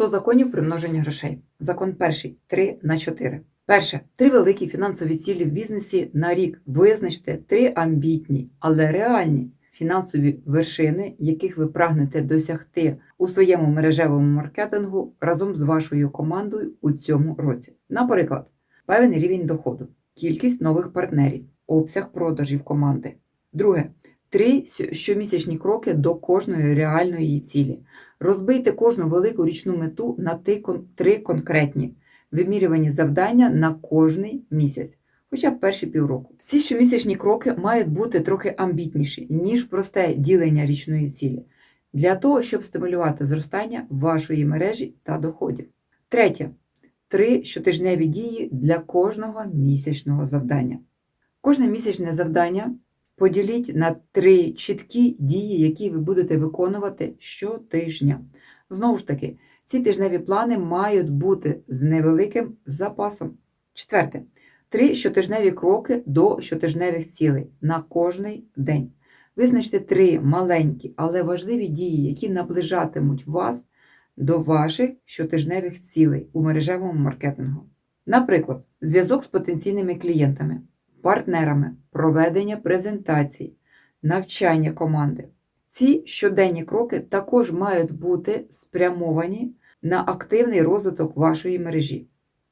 100 законів примноження грошей. Закон перший 3 на 4. Перше. Три великі фінансові цілі в бізнесі на рік. Визначте три амбітні, але реальні фінансові вершини, яких ви прагнете досягти у своєму мережевому маркетингу разом з вашою командою у цьому році. Наприклад, певний рівень доходу, кількість нових партнерів, обсяг продажів команди. Друге. Три щомісячні кроки до кожної реальної цілі. Розбийте кожну велику річну мету на три конкретні вимірювані завдання на кожний місяць, хоча б перші півроку. Ці щомісячні кроки мають бути трохи амбітніші, ніж просте ділення річної цілі, для того, щоб стимулювати зростання вашої мережі та доходів. Третє. Три щотижневі дії для кожного місячного завдання. Кожне місячне завдання поділіть на три чіткі дії, які ви будете виконувати щотижня. Знову ж таки, ці тижневі плани мають бути з невеликим запасом. Четверте. Три щотижневі кроки до щотижневих цілей на кожний день. Визначте три маленькі, але важливі дії, які наближатимуть вас до ваших щотижневих цілей у мережевому маркетингу. Наприклад, зв'язок з потенційними клієнтами, партнерами, проведення презентацій, навчання команди. Ці щоденні кроки також мають бути спрямовані на активний розвиток вашої мережі.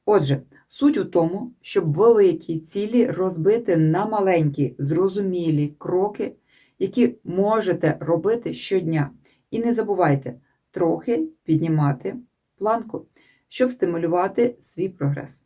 Отже, суть у тому, щоб великі цілі розбити на маленькі, зрозумілі кроки, які можете робити щодня. І не забувайте трохи піднімати планку, щоб стимулювати свій прогрес.